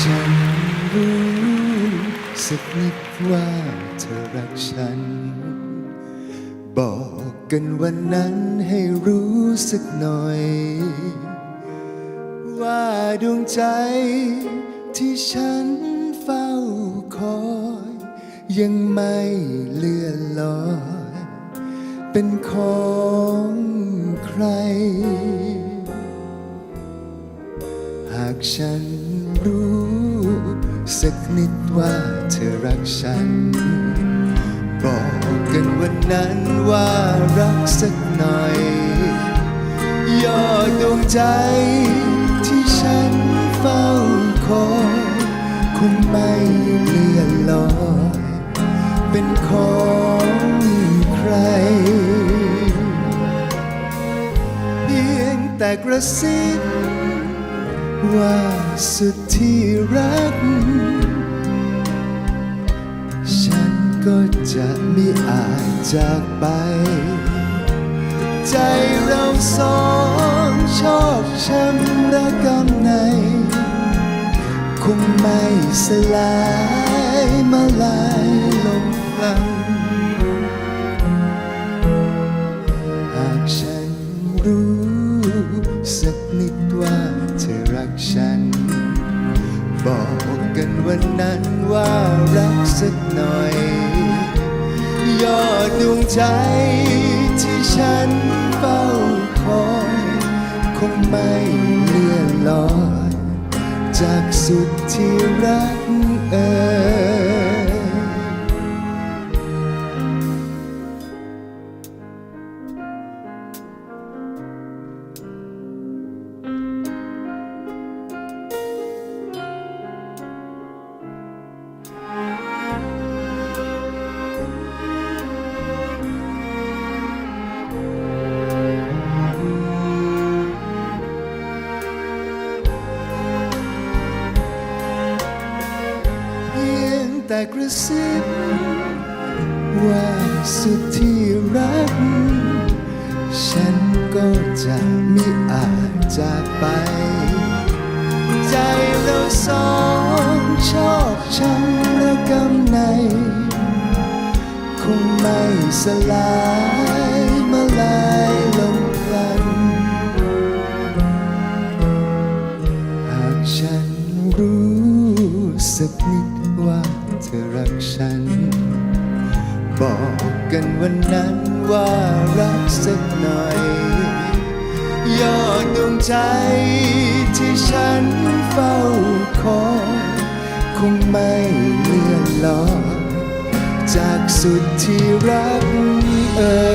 ฉันรู้สักนิดว่าเธอรักฉัน บอกกันวันนั้นให้รู้สักหน่อย ว่าดวงใจที่ฉันเฝ้าคอย ยังไม่เลื่อนลอย เป็นของใคร หากฉัน รู้ สักนิดว่าเธอรักฉัน บอกกันวันนั้นว่ารักสักหน่อย ยอดดวงใจที่ฉันเฝ้าคอยคงไม่เลื่อนลอยเป็นของใคร เพียงแต่กระซิบ ว่าสุดที่รัก ฉันก็จะไม่อาจจากไป ใจเราสองชอบช้ำระกำใน คงไม่สลายมาลายลงพลังหากฉันรู้สักนิดว่า เธอรักฉัน บอกกันวันนั้นว่ารักสักหน่อย ยอดดวงใจที่ฉันเฝ้าคอยคงไม่เลื่อนลอย จากสุดที่รักเอ่ย แต่กระซิบว่าสุดที่รัก ฉันก็จะไม่อาจจากไป ใจเราสองชอบช้ำระกำใน คงไม่สลายมาลายลงพลัน หากฉันรู้สักนิดว่า เธอรักฉัน บอกกันวันนั้นว่ารักสักหน่อย ยอดดวงใจที่ฉันเฝ้าคอยคงไม่เลื่อนลอยจากสุดที่รักเอ่ย